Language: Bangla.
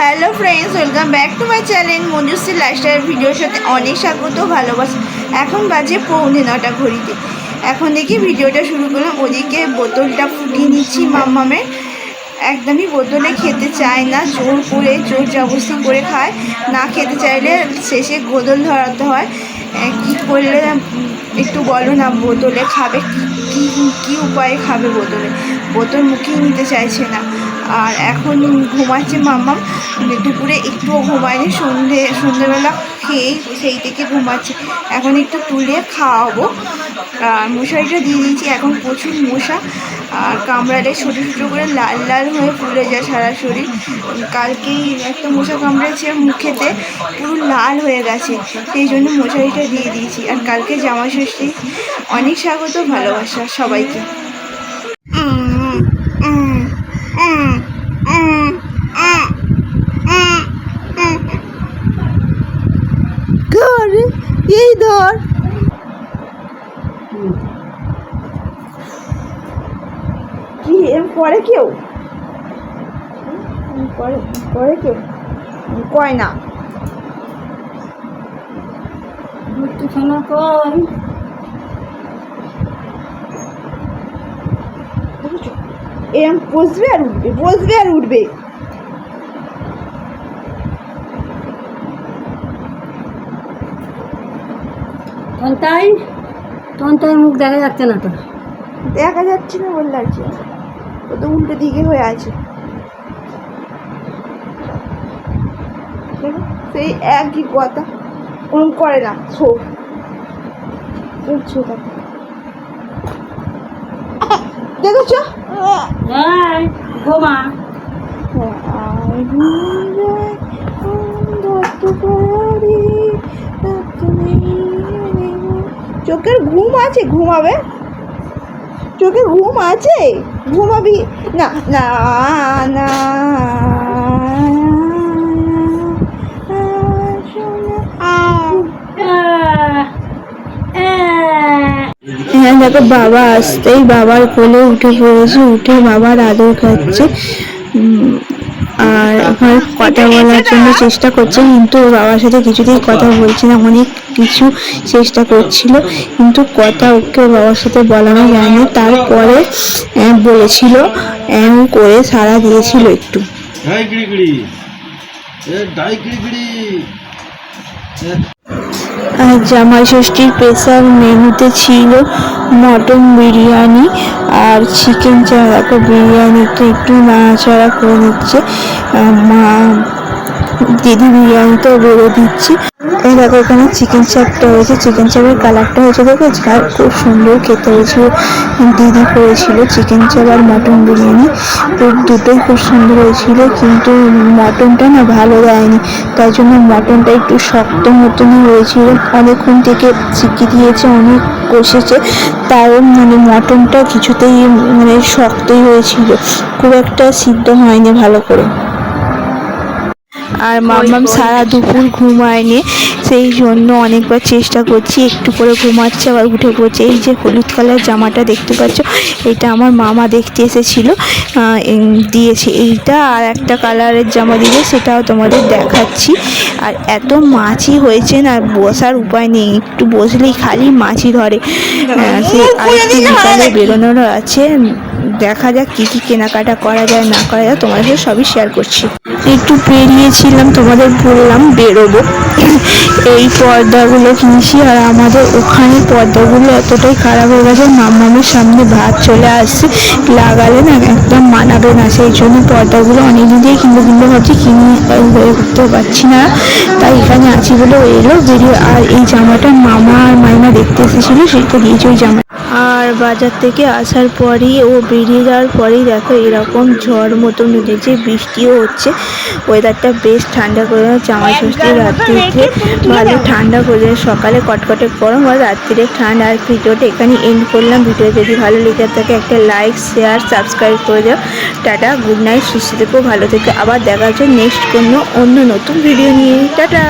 Hello friends welcome back to my channel Manjushree lifestyle ভিডিওর সাথে অনেক স্বাগত, ভালোবাসা। এখন বাজে পৌনে নটা ঘড়িতে। এখন দেখি ভিডিওটা শুরু করলাম, ওদিকে বোতলটা ফুটিয়ে নিচ্ছি মাম্মামের। একদমই বোতলে খেতে চায় না জোর করে জোর জবস্তি করে খায়। না খেতে চাইলে শেষে গোদল ধরাতে হয়। কি করলে, একটু বলো না, বোতলে খাবে কি, কি- কি উপায়ে খাবে বোতলে? বোতল মুখেই নিতে চাইছে না। আর এখন ঘুমাচ্ছে মাম্মাম। দুপুরে একটুও ঘুমায়নি, সন্ধে, সন্ধেবেলা খেয়েই সেই থেকে ঘুমাচ্ছে। এখন একটু তুলে খাওয়াবো। আর মশারিটা দিয়ে দিয়েছি, এখন প্রচুর মশা। আর কামড়ালে ছোটো ছোটো করে লাল লাল হয়ে ফুলে যায় সারা শরীর। কালকেই একটা মশা কামড়েছে মুখেতে, পুরো লাল হয়ে গেছে। সেই জন্য মশারিটা দিয়ে দিয়েছি। আর কালকে জামা ষষ্ঠী। অনেক স্বাগত, ভালোবাসা সবাইকে। এই ধর। কি এম করে কেউ? এম করে করে কেউ? এম কয় না। একটু শোনা কর দেখেছ? এরম বসবে আর উঠবে বসবে আর উঠবে। তন্তাই তন্তাই মুখ দেখা যাচ্ছে না তো। দেখা যাচ্ছে না বললে আর কি? ও তো উল্টো দিকে হয়ে আছে। সেই একই কথা। ওরম করে না শো শো দেখেছ? হ্যাঁ ঘুমা চোখের ঘুম আছে, ঘুমাবে? চোখে ঘুম আছে? ঘুমাবি? না না না। হ্যাঁ দেখো বাবা আসতেই বাবার কোলে উঠে পড়েছে, উঠে বাবার আদর খাচ্ছে। আর ওখানে কথা বলার জন্য চেষ্টা করছে কিন্তু ওর বাবার সাথে কিছুতেই কথা বলছে না অনেক কিছু চেষ্টা করছিল কিন্তু কথা ওকে ওর বাবার সাথে বলানো যায়নি তারপরে আহ, বলেছিল এম করে সারা দিয়েছিল একটু। জামাই ষষ্ঠীর স্পেশাল মেনুতে ছিল মটন বিরিয়ানি আর চিকেন চারাকে বিরিয়ানিতে একটু নাড়াচাড়া করে নিচ্ছে। মা দিদি বিরিয়ানিটাও বেড়ে দিচ্ছে। এই দেখো, এখানে চিকেন চাপটা হয়েছে। চিকেন চাপের কালারটা হয়েছে, দেখো ঝাল খুব সুন্দর খেতে হয়েছিল। দিদি করেছিল চিকেন চাপ আর মটন বিরিয়ানি। তো দুটোই খুব সুন্দর হয়েছিল, কিন্তু মটনটা না ভালো দেয়নি। তাই জন্য মটনটা একটু শক্ত মতনই হয়েছিল। অনেকক্ষণ থেকে চিকি দিয়েছে, অনেক কষেছে। তাও মানে মটনটা কিছুতেই মানে শক্তই হয়েছিল। খুব একটা সিদ্ধ হয়নি ভালো করে। আর মামাম সারা দুপুর ঘুমায়নি সেই জন্য অনেকবার চেষ্টা করছি একটু করে ঘুমাচ্ছে আবার উঠে পড়ছে। এই যে হলুদ কালার জামাটা দেখতে পাচ্ছ এটা আমার মামা দেখতে এসেছিল দিয়েছে। এইটা আর একটা কালারের জামা দিলে সেটাও তোমাদের দেখাচ্ছি। আর এত মাছি হয়েছে না বসার উপায় নেই একটু বসলেই খালি মাছি ধরে। আহ, সে আর একটু বিকালে বেরোনোরও আছে। দেখা যাক কী কী কেনাকাটা করা যায়, না করা যায়, তোমাদের সবই শেয়ার করছি। একটু বেরিয়েছিলাম তোমাদের বললাম বেরোবো। এই পর্দাগুলো কিনছি আর আমাদের ওখানে পর্দাগুলো এতটাই খারাপ হয়ে গেছে, মামামের সামনে ভাত চলে আসছে, লাগালে না একদম মানাবে না, সেই জন্য পর্দাগুলো অনেকদিন দিয়ে কিনবো কিনবো ভাবছি, কিনে হয়ে উঠতে পারছি না। তাই এখানে আছি বলে এলো, বেরিয়ে আর এই জামাটা মামা আর মাইমা দেখতে এসেছিল সেটা দিয়েছে ওই জামা আর বাজার থেকে আসার পরই ও বেরিয়ে যাওয়ার পরেই দেখো এরকম ঝড় মতন উঠেছে, বৃষ্টিও হচ্ছে। ওয়েদারটা বেশ ঠান্ডা করে। জামা ষষ্ঠী রাত্রিতে ভালো ঠান্ডা করে। সকালে কটকটে গরম আর রাত্রিরে ঠান্ডা। আর ভিডিওটা এখানে এন্ড করলাম। ভিডিও যদি ভালো লেগে থাকে, একটা লাইক শেয়ার সাবস্ক্রাইব করে দাও। টাটা গুড নাইট সুস্থ থেকো, ভালো থেকে। আবার দেখা হচ্ছে নেক্সট কোনো অন্য নতুন ভিডিও নিয়ে। টাটা!